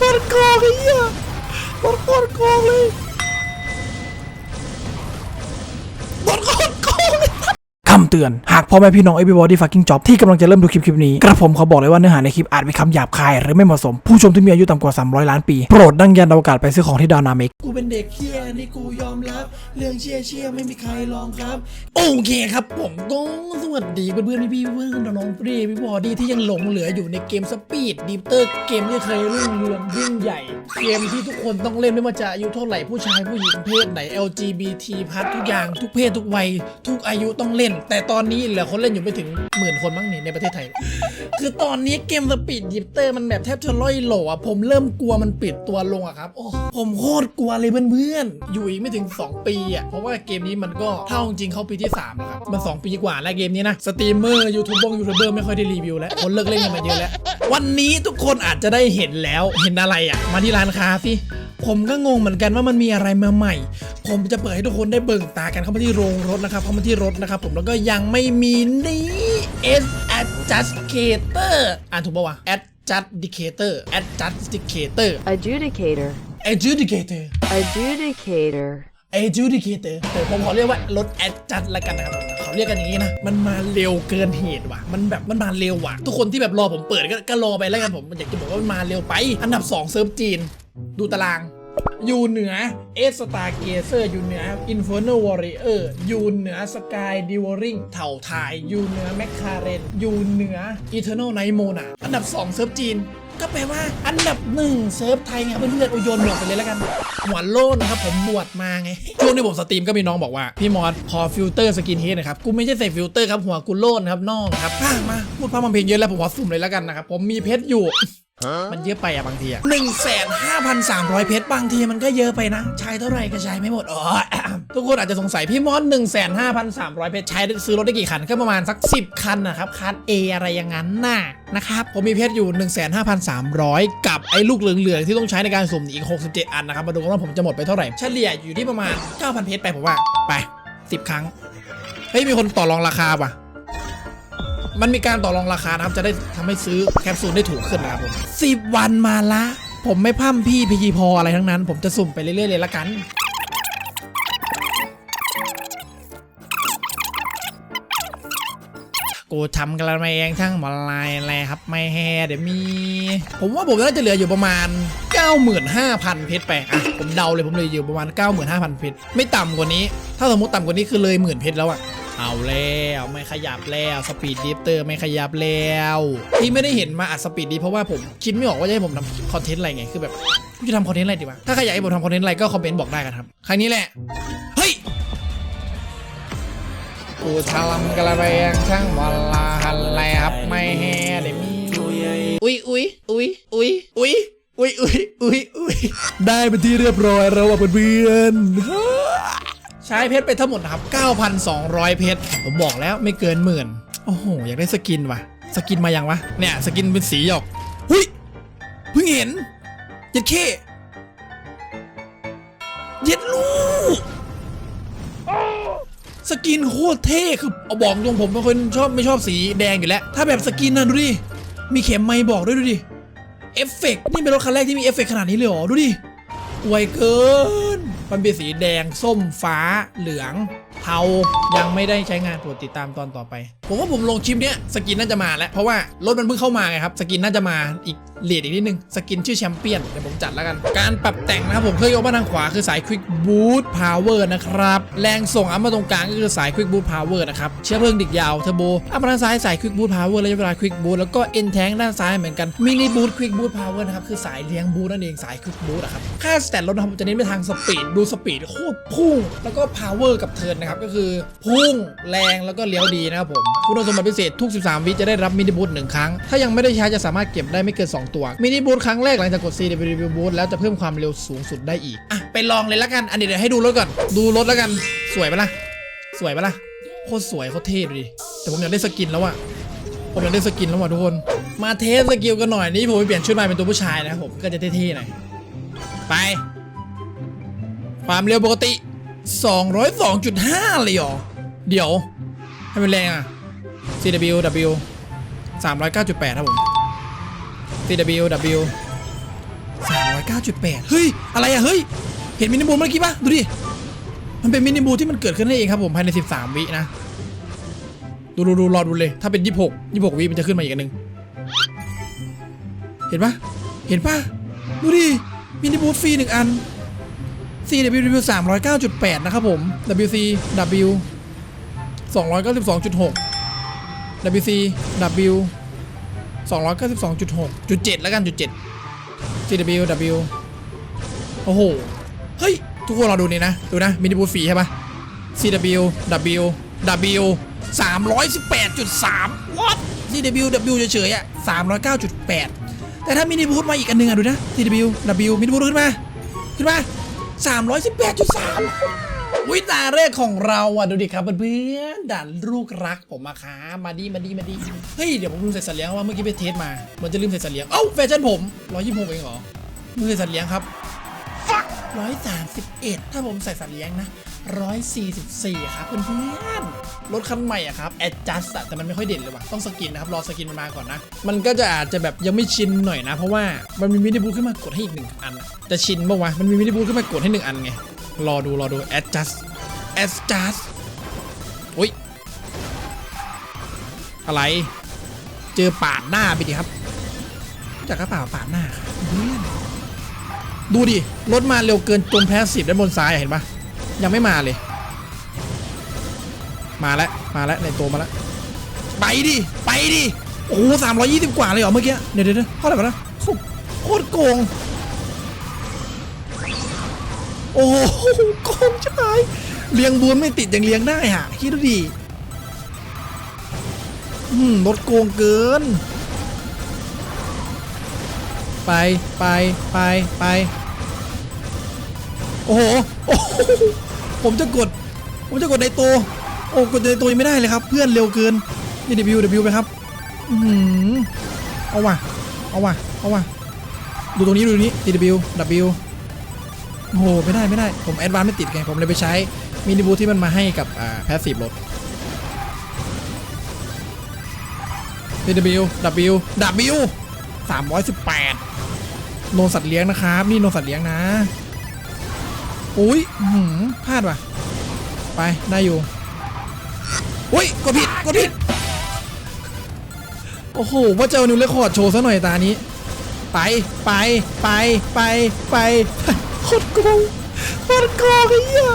ปวดกองไอ้เหี้ยปวดปวดกองเลยปวดกองกองเลยำเตือน หากพ่อแม่พี่น้อง everybody fucking job ที่กำลังจะเริ่มดูคลิปคลิปนี้ กระผมขอบอกเลยว่าเนื้อหาในคลิปอาจมีคำหยาบคาย หรือไม่เหมาะสม ผู้ชมที่มีอายุต่ำกว่า 300 ล้านปี โปรดดังยันอวกาศไปซื้อของที่ดาวนาเมกกูเป็นเด็กเชี่ยนี่กูยอมรับ เรื่องเชี่ยเชี่ยไม่มีใครลองครับ โอเคครับ ผมก็สวัสดีเพื่อนๆพี่ๆเพื่อนๆน้องๆพี่พี่บอดี้ที่ยังหลงเหลืออยู่ในเกมสปีดดิฟเตอร์เกมที่เคยรุ่งเรืองยิ่งใหญ่ เกมที่ทุกคนต้องเล่นไม่ว่าจะอายุเท่าไหร่ผู้ชายผู้หญิงเพศไหน LGBT พัดทุกอย่างทุกเพศทุกวัยทุกอายุต้องเล่นแต่แต่ตอนนี้เหลือคนเล่นอยู่ไม่ถึงหมื่นคนมั้งนี่ในประเทศไทย คือตอนนี้เกมสปีดดิฟเตอร์มันแบบแทบจะล่อยโหลอะผมเริ่มกลัวมันปิดตัวลงอะครับโอ้ผมโคตรกลัวเลยเพื่อนๆอยู่อีกไม่ถึง 2 ปีอะเพราะว่าเกมนี้มันก็เท่าจริงเข้าปีที่3แล้วครับมัน 2 ปีกว่าแล้วเกมนี้นะสตรีมเมอร์ยูทูบบงยูทูบเบอร์ไม่ค่อยได้รีวิวแล้วคนเลิกเล่นกันมาเยอะแล้ววันนี้ทุกคนอาจจะได้เห็นแล้วเห็นอะไรอะมาที่ร้านค้าสิผมก็งงเหมือนกันว่ามันมีอะไรมาใหม่ ผมจะเปิดให้ทุกคนได้เบิ่งตากันเข้ามาที่โรงรถนะครับเข้ามาที่รถนะครับผมแล้วก็ยังไม่มีนี่ S adjudicator อ่านถูกปะวะ adjudicator adjudicator adjudicator, adjudicator adjudicator, adjudicator แต่ผมขอเรียกว่ารถ adjust ละกันนะครับเขาเรียกกันอย่างนี้นะ มันมาเร็วเกินเหตุว่ะ มันแบบมันมาเร็วว่ะ ทุกคนที่แบบรอผมเปิดก็ก็รอไปแล้วกันผมอยากจะบอกว่ามันมาเร็วไป อันดับ 2 เซิร์ฟจีน ดูตาราง อยู่เหนือเอสตาเกเซอร์อยู่เหนืออินฟ r ร์ l วอริเออร์อยู่เหนือสกายดิวอริงเถ่าทาย อยู่เหนือแมคคาเรนอยู่เหนืออีเทอร์นลไนโมนาอันดับ 2 เซิร์ฟจีน ก็แปลว่าอันดับหนึ่งเซิร์ฟไทยไงเพื่อนๆโอโยนหมวกไปเลยแล้วกันหัวโล้นนะครับผมบวชมาไง ช่วงที่ผมสตรีมก็มีน้องบอกว่า พี่มอสพอฟิลเตอร์สกินเฮดนะครับ กูไม่ใช่ใส่ฟิลเตอร์ครับหัวกูโล้นครับน้องครับมาพูดพร่ำทำเพลงเยอะแล้วผมขอสุ่มเลยแล้วกันนะครับผมมีเพชรอยู่ มันเยอะไปอะบางทีอะหนึ่งแสนห้าพันสามร้อยเพชรบางทีมันก็เยอะไปนะ ใช้เท่าไหร่ก็ใช้ไม่หมดอ๋อทุกคนอาจจะสงสัยพี่มอสหนึ่งแสนห้าพันสามร้อยเพชรใช้ได้ซื้อรถได้กี่คันก็ประมาณสักสิบคันนะครับคัน A อะไรอย่างนั้นน่ะนะครับผมมีเพชรอยู่ 1 5 3 0 0 กับไอ้ลูกเหลืองๆ ที่ต้องใช้ในการสุ่มอีก 67 อันนะครับ มาดูกันว่าผมจะหมดไปเท่าไหร่ เฉลี่ยอยู่ที่ประมาณ 9,000 เพชรไปผมว่า ไป 10 ครั้ง เฮ้ย มีคนต่อรองราคาป่ะ มันมีการต่อรองราคานะครับ จะได้ทำให้ซื้อแคปซูลได้ถูกขึ้นนะครับผมสิบวันมาละ ผมไม่พร่ำพี่พีจีพออะไรทั้งนั้น ผมจะสุ่มไปเรื่อยๆเลยละกันกูทำกันมาเองทั้งหมดลายอะไรครับไม่แฮเดี๋ยวมี ผมว่าผมน่าจะเหลืออยู่ประมาณ 95,000 เพชรไปอะผมเดาเลยผมเลยอยู่ประมาณ 95,000 เพชรไม่ต่ำกว่านี้ ถ้าสมมติต่ำกว่านี้คือเลยหมื่นเพชรแล้วอะ เอาแล้วไม่ขยับแล้วสปีดดิฟเตอร์ไม่ขยับแล้วที่ไม่ได้เห็นมาอัดสปีดดีเพราะว่าผมคิดไม่ออกว่าจะให้ผมทำคอนเทนต์อะไรไงคือแบบกูจะทำคอนเทนต์อะไรดีวะถ้าใครอยากให้ผมทำคอนเทนต์อะไรก็คอมเมนต์บอกได้กันครับครั้งนี้แหละเฮ้ยกูทำกระเบียงช่างวลาหันแลครับไม่แฮ่เดี๋ยวมีอุ้ยอุ้ยอุ้ยอุ้ยอุ้ยอุ้ยอุ้ยอุ้ยอุ้ยได้เป็นที่เรียบร้อยแล้วว่ะเพื่อนๆ ใช้เพชรไปทั้งหมดนะครับ 9,200 เพชร ผมบอกแล้วไม่เกินหมื่น โอ้โห อยากได้สกินว่ะ สกินมายังวะ เนี่ย สกินเป็นสีหยอกหุ้ยเพิ่งเห็น เย็ดเข้เย็ดลูกสกินโคตรเท่คือเอาบอกตรงผมเป็นคนชอบไม่ชอบสีแดงอยู่แล้ว ถ้าแบบสกินน่ะดูดิ มีเข็มไม้บอกด้วยดูดิ เอฟเฟกต์นี่เป็นรถคันแรกที่มีเอฟเฟกต์ขนาดนี้เลยเหรอ ดูดิไวเกิน มันเป็นสีแดงส้มฟ้าเหลือง เทายังไม่ได้ใช้งานโปรดติดตามตอนต่อไป ผมว่าผมลงคลิปเนี้ยสกินน่าจะมาแล้ว เพราะว่ารถมันเพิ่งเข้ามาไงครับ สกินน่าจะมาอีกเลดอีกนิดนึง สกินชื่อแชมเปี้ยนเดี๋ยวผมจัดแล้วกัน การปรับแต่งนะครับ ผมเคยยกมาทางขวาคือสาย Quick Boot Power นะครับ แรงส่งอัพมาตรงกลางก็คือสาย Quick Boot Power นะครับ เชื้อเพลิงดิกยาวเทอร์โบอัพมาทางซ้ายสาย Quick Boot Power ระยะเวลา Quick Boot แล้วก็ N Tank ด้านซ้ายเหมือนกัน Mini Boot Quick Boot Power นะครับคือสายเลี้ยงบูทนั่นเองสาย Quick Boot อะครับค่าสแตทรถนะครับผมจะเน้นไปทางสปีดดูสปีดโคตรพุ่งแล้วก็ Power กับเทิร์นนะครับก็คือพุ่งแรงแล้วก็เลี้ยวดีนะครับผมคุณสมบัติพิเศษทุก 13 วิจะได้รับมินิบูทหนึ่งครั้ง ถ้ายังไม่ได้ใช้จะสามารถเก็บได้ไม่เกิน 2 ตัว มินิบูทครั้งแรกหลังจากกด CW Boost แล้วจะเพิ่มความเร็วสูงสุดได้อีก อะ ไปลองเลยละกัน อันนี้เดี๋ยวให้ดูรถก่อน ดูรถแล้วกัน สวยปะล่ะ สวยปะล่ะ โคตรสวยโคตรเท่ดูดิแต่ผมอยากได้สกินแล้วอะผมอยากได้สกินแล้วว่ะทุกคน มาเทสสกิลกันหน่อยนี่ผมไปเปลี่ยนชุดใหมาเป็นตัวผู้ชายนะผมก็จะเท่ๆหน่อย ไป ความเร็วปกติ 202.5 เลยเหรอ เดี๋ยวให้มันแรงอะ CW W 309.8 ครับผม CW W 309.8 เฮ้ย อะไรอะเฮ้ย เห็นมินิบูเมื่อกี้ปะดูดิ มันเป็นมินิบูที่มันเกิดขึ้นได้เองครับผม ภายใน 13 วินะ ดูดูดูรอดูเลย ถ้าเป็น 26 26 วิมันจะขึ้นมาอีกอันหนึ่งเห็นปะเห็นปะดูดิ มินิบูฟรีหนึ่งอัน CWW 309.8 นะครับผม WC W 292.6 WC W 292.6จุด7แล้วกันจุด7 CW W โอ้โห เฮ้ย ทุกคนเราดูนี่นะ ดูนะ มินิบูฟรีใช่ปะ CW W W 318.3 what CW W เฉยๆอะ309.8 แต่ถ้ามินิบูทมาอีกอันหนึงอะดูนะ CW W มินิบูทขึ้นมา ขึ้นมา 318.3 วิตาแรกของเราอะดูดิครับเพื่อนๆด่านลูกรักผมมาค้ามาดีมาดีมาดีเฮ้ยเดี๋ยวผมลืมใส่สัตว์เลี้ยงว่าเมื่อกี้ไปเทสมาเหมันจะลืมใส่สัตว์เลี้ยงเอ้าแฟชั่นผม126เองเหรอลืมใส่สัตว์เลี้ยงครับ131ถ้าผมใส่สัตว์เลี้ยงนะ144ครับเพื่อนๆรถคันใหม่อะครับ adjust อะแต่มันไม่ค่อยเด่นเลยว่ะต้องสกินนะครับรอสกินมันมาก่อนนะ มันก็จะอาจจะแบบยังไม่ชินหน่อยนะ เพราะว่ามันมีมินิบูทขึ้นมากดให้อีกหนึ่งอันจะชินบ้างวะมันมีมินิบูขึ้นมากดให้หนึ่งอันไง รอดู รอดู adjust adjust อุ้ย อะไร เจอปาดหน้าไปดิครับจากกระเป๋าปาดหน้าครับดูดิ รถมาเร็วเกินจนแพสซีฟด้านบนซ้ายเห็นปะยังไม่มาเลย มาแล้ว มาแล้วในตัวมาแล้ว ไปดิ ไปดิ โอ้สามร้อยยี่สิบกว่าเลยเหรอเมื่อกี้ เดี๋ยวเดี๋ยวเท่าไหร่วะนะโคตรโกง โอ้โหโกงใช่เลี้ยงบูนไม่ติดยังเลี้ยงได้ฮะคิดดูดิอืมรถโกงเกิน ไปไปไปไปโอ้โหผมจะกด ผมจะกดในตัวโอ้กดในตัวยังไม่ได้เลยครับ เพื่อนเร็วเกินนี่ W W ไปครับอือหือเอาว่ะเอาว่ะเอาว่ะดูตรงนี้ดูตรงนี้ T W W โอ้โหไม่ได้ไม่ได้ ผมแอดวานไม่ติดไง ผมเลยไปใช้มินิบูที่มันมาให้กับอ่าแพสซีฟรถ T W W W 318โนสัตว์เลี้ยงนะครับ นี่โนสัตว์เลี้ยงนะ อุ้ยหือพลาดว่ะ ไป ได้อยู่ อุ้ยกดผิดกดผิด โอ้โห ว่าเจะเอานิวเรคคอร์ดโชว์ซะหน่อยตานี้ ไป ไป ไป ไป ไป โคตรโกงโคตรโกงไอ้เหี้ย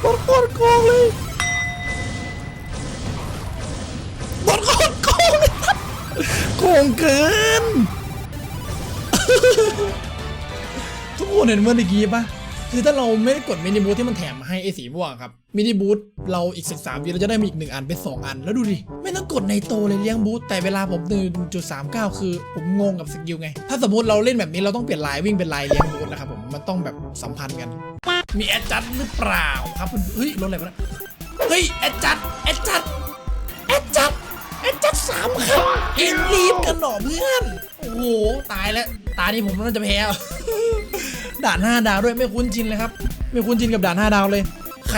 โคตรโคตรโกงเลยโคตรโคตรโกงเลยโกงเกิน ทุกคนเห็นเมื่อกี้ปะคือถ้าเราไม่ได้กดเมนิบูที่มันแถมมาให้ไอ้สีม่วงครับ มินิบูทเราอีกสิบสามวิเราจะได้มีอีกหนึ่งอันเป็นสองอัน แล้วดูดิ ไม่ต้องกดในโตเลยเลี้ยงบูทแต่เวลาผมหนึ่งจุดสามเก้าคือผมงงกับสกิลไง ถ้าสมมติเราเล่นแบบนี้เราต้องเปลี่ยนลายวิ่งเป็นลายเลี้ยงบูทนะครับผมมันต้องแบบสัมพันธ์กัน มีแอดจัดหรือเปล่าครับเฮ้ยรถอะไรวะเนะเฮ้ยแอดจัดแอดจัดแอดจัดแอดจัดสามครับเอ็นรีบกันหน่อเพื่อนโอ้โหตายแล้วตานี้ผมน่าจะแพ้ด่าน5ดาวด้วยไม่คุ้นชินเลยครับ ไม่คุ้นชินกับด่าน5ดาวเลย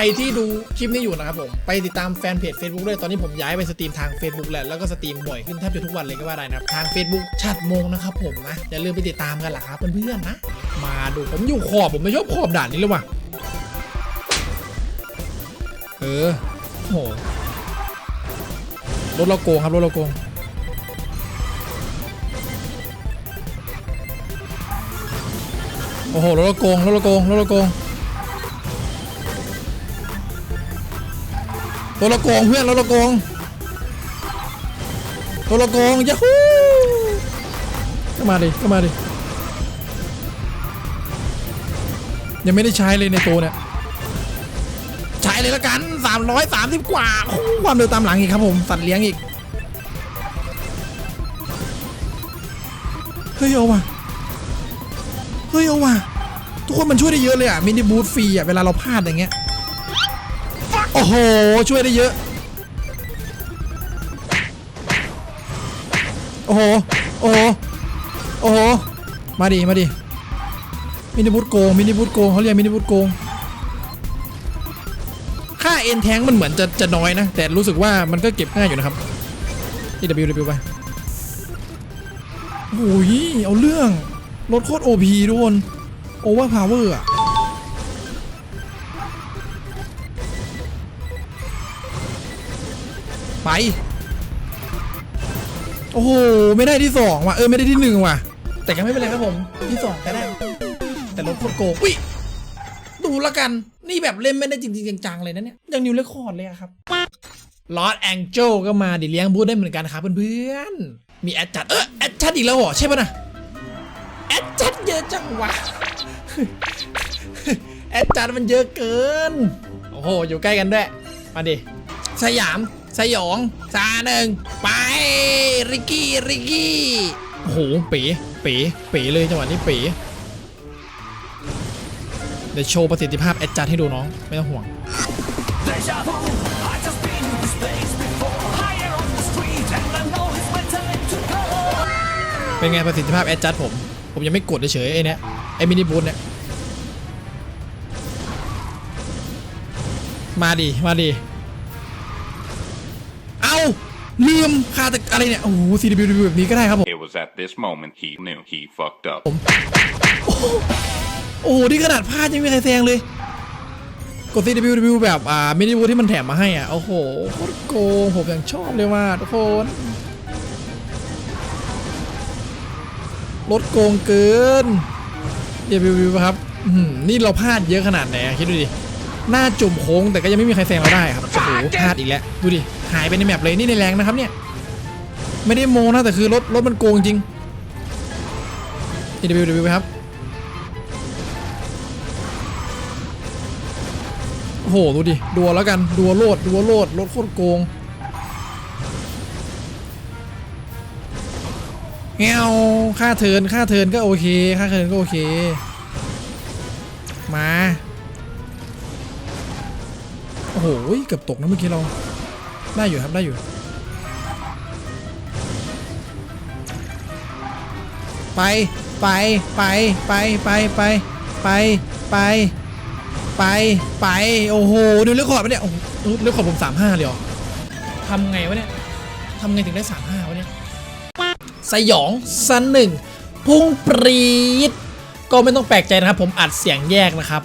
รที่ดูคลิปนี้อยู่นะครับผม ไปติดตามแฟนเพจ Facebook ด้วย ตอนนี้ผมย้ายไปสตรีมทาง Facebook แล้วแล้วก็สตรีมบ่อยขึ้นแทบจะทุกวันเลยก็ว่าได้นะครับ ทาง Facebook ชัดมงนะครับผมนะ อย่าลืมไปติดตามกันล่ะครับเพื่อนๆนะ มาดูผมอยู่ขอบผมไม่ชอบขอบด่านนี้เลยว่ะ เออโอ้โหรถเราโกงครับรถเราโกงโอ้โหรถเราโกงรถเราโกงรถเราโกง รถเราโกงเพื่อนรถเราโกงรถเราโกงยาฮูก็มาดิก็มาดิยังไม่ได้ใช้เลยในตัวเนี่ยใช้เลยละกัน 330 กว่าความเร็วตามหลังอีกครับผมสัตว์เลี้ยงอีกเฮ้ยเอาว่ะเฮ้ยเอาว่ะทุกคนมันช่วยได้เยอะเลยอะมินิบูทฟรีอะเวลาเราพลาดอย่างเงี้ย โอ้โห ช่วยได้เยอะ โอ้โห โอ้โห โอ้โห มาดิ มาดิ มินิบูทโกง มินิบูทโกงเขาเรียกมินิบูทโกง ค่าเอ็นแทงมันเหมือนจะจะน้อยนะ แต่รู้สึกว่ามันก็เก็บง่ายอยู่นะครับที่ W W ไปโอ้ยเอาเรื่อง รถโคตรโอพีทุกคน โอเวอร์พาวเวอร์อะ ไปโอ้โหไม่ได้ที่สองว่ะเออไม่ได้ที่หนึ่งว่ะ แต่ก็ไม่เป็นไรครับผมที่สองก็ได้ แต่รถโคตรโกงอุ้ยดูละกันนี่แบบเล่นไม่ได้จริงๆจังๆเลยนะเนี่ยยังนิวเรคคอร์ดเลยอะครับลอ d แองเจลก็มาดิเลี้ยงบูธได้เหมือนกันครับเพื่อนๆมีแอดจัดเออแอดจัดอีกแล้วเหรอใช่ปะนะแอดจัดเยอะจังวะแอดจัดมันเยอะเกินโอ้โหอยู่ใกล้กันด้วยมาดิสยาม สยองซาหนึ่งไปริกกี้ริกกี้โอ้โหเป๋เป๋เป๋เลยจังหวะนี้เป๋เดี๋ยวโชว์ประสิทธิภาพแอดจัดให้ดูน้อง ไม่ต้องห่วง เป็นไงประสิทธิภาพแอดจัดผม ผมยังไม่กดเฉยๆไอ้เนี้ยไอ้มินิบูทเนี่ย มาดิมาดิ ลืมคาตะอะไรเนี่ย โอ้โห CW แบบนี้ก็ได้ครับผม It was at this moment he knew he fucked up. โอ้โหนี่ขนาดพลาดยังไม่มีใครแซงเลย กด CWW แบบ อ่ามินิบูที่มันแถมมาให้อะ โอ้โหโคตรโกงผมยังชอบเลยว่าทุกคนรถโกงเกิน CWW ครับอื้อหือนี่เราพลาดเยอะขนาดไหนอะคิดดูดิ หน้าจุ่มโค้งแต่ก็ยังไม่มีใครแซงเราได้ครับโอ้โหพลาดอีกแล้วดูดิหายไปในแมปเลยนี่ในแรงนะครับเนี่ยไม่ได้โมนะแต่คือรถรถมันโกงจริง CWW ครับโอ้โหดูดิดัวแล้วกันดัวโลดดัวโลดรถโคตรโกงเงาค่าเทิร์นค่าเทิร์นก็โอเค ค่าเทิร์นก็โอเค มา โอ้โหเกือบตกนะเมื่อกี้เรา ได้อยู่ครับได้อยู่ ไปไปไปไปไปไปไปไปไปไปโอ้โหดูเรื่องขอดปเนี่ยโอ้โหเรื่องขอดผมสามห้าเลยเหรอทำไงวะเนี่ยทำไงถึงได้สามห้าวะเนี่ยสยองสันหนึ่งพุ่งปรีดก็ไม่ต้องแปลกใจนะครับ ผมอัดเสียงแยกนะครับ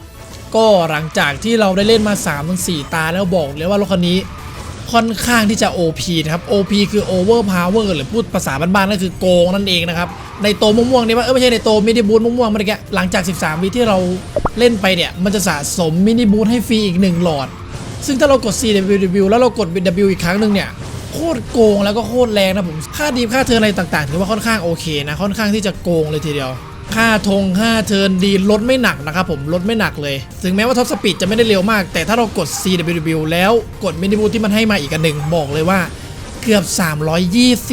ก็หลังจากที่เราได้เล่นมา3าถึงสตาแล้วบอกเลยว่ารถคันนี้ค่อนข้างที่จะ OP นะครับ OP คือ Overpower หรือพูดภาษาบ้านๆก็คือโกงนั่นเองนะครับ ในโตม่วงๆเนี่ยว่าเออไม่ใช่ในโตมินิบูทม่วงๆเมื่อกี้หลังจาก 13วิที่เราเล่นไปเนี่ย มันจะสะสมมินิบูทให้ฟรีอีก 1 หลอด ซึ่งถ้าเรากด CWW แล้วเรากด W อีกครั้งหนึ่งเนี่ยโคตรโกงแล้วก็โคตรแรงนะผม ค่าดีค่าเทิร์อะไรต่างๆ ถือว่าค่อนข้างโอเคนะ ค่อนข้างที่จะโกงเลยทีเดียว ค่าธงค่าเทิร์นดีลดไม่หนักนะครับผมลดไม่หนักเลย ถึงแม้ว่าท็อปสปีดจะไม่ได้เร็วมาก แต่ถ้าเรากด CWW แล้วกดมินิบูที่มันให้มาอีกอันหนึ่งบอกเลยว่าเกือบ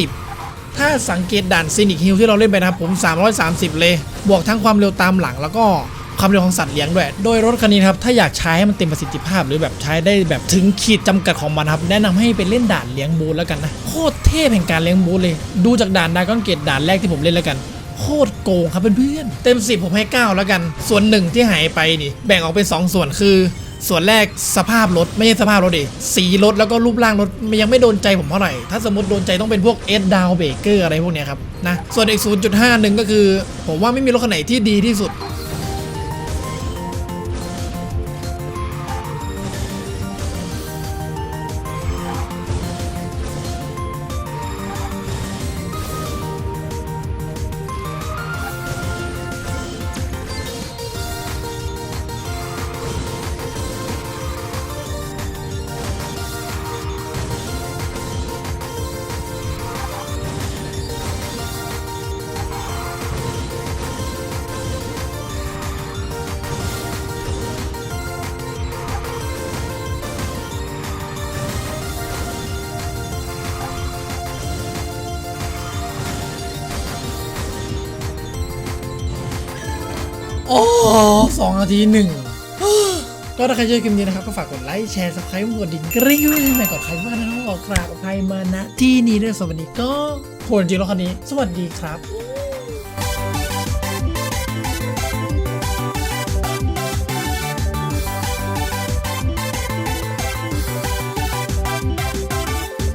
320ถ้าสังเกตด่านซินิกฮิลที่เราเล่นไปนะครับผม 330 เลย บวกทั้งความเร็วตามหลัง แล้วก็ความเร็วของสัตว์เลี้ยงด้วย โดยรถคันนี้ครับ ถ้าอยากใช้ให้มันเต็มประสิทธิภาพ หรือแบบใช้ได้แบบถึงขีดจำกัดของมันครับ แนะนำให้ไปเล่นด่านเลี้ยงบูธแล้วกันนะ โคตรเทพแห่งการเลี้ยงบูธเลย ดูจากด่านดากอนเกตด่านแรกที่ผมเล่นแล้วกัน โคตรโกงครับเพื่อนๆเต็ม 10 ผมให้ 9 แล้วกัน ส่วนหนึ่งที่หายไปนี่แบ่งออกเป็น 2 ส่วนคือ ส่วนแรกสภาพรถไม่ใช่สภาพรถดิสีรถแล้วก็รูปร่างรถมันยังไม่โดนใจผมเท่าไหร่ ถ้าสมมติโดนใจต้องเป็นพวกเอสดาวเบเกอร์อะไรพวกเนี้ยครับนะส่วนอีก 0.5หนึ่งก็คือ ผมว่าไม่มีรถคันไหนที่ดีที่สุด อ้สองนาทีหนึ่งก็ถ้าใครชอบคลิปนี้นะครับ ก็ฝากกดไลค์แชร์สับสไครต์กดดิ่งกริ๊งไว้เลยใหม่กดใครว่านะครับขอกราบอภัยมาณที่นี้ด้วยสวัสดีก็ควรจริงแล้วคันนี้ สวัสดีครับ